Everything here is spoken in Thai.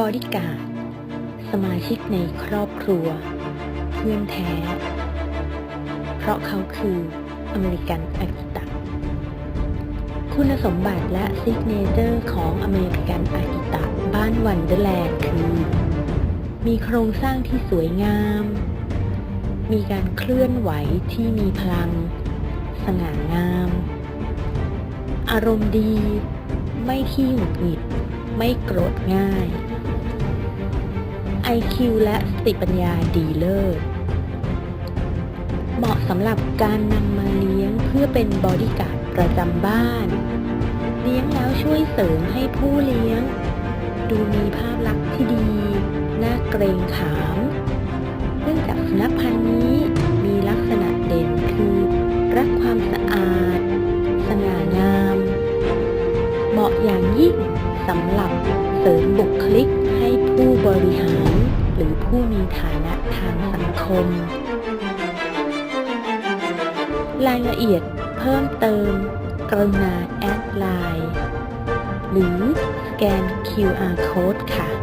บอดี้การ์ดสมาชิกในครอบครัว เพื่อนแท้ เพราะเขาคืออเมริกันอากิตะคุณสมบัติและซิกเนเจอร์ของอเมริกันอากิตะบ้านวันเดอร์แลนด์คือ มีโครงสร้างที่สวยงาม มีการเคลื่อนไหวที่มีพลัง สง่างาม อารมณ์ดี ไม่ขี้หงุดหงิด ไม่โกรธง่าย IQ และสติปัญญาดีเลิศ เหมาะสำหรับการนำมาเลี้ยงเพื่อเป็นบอดี้การ์ดประจำบ้าน เลี้ยงแล้วช่วยเสริมให้ผู้เลี้ยง ดูมีภาพลักษณ์ที่ดี น่าเกรงขามเนื่องจากสุนัขพันธุ์นี้มีลักษณะเด่นคือ รักความสะอาด สง่างาม เหมาะอย่างยิ่งสำหรับเสริมบุคลิกให้ผู้บริหาร หรือผู้มีฐานะทางสังคม รายละเอียดเพิ่มเติม กรุณาแอดไลน์หรือสแกน QR Code ค่ะ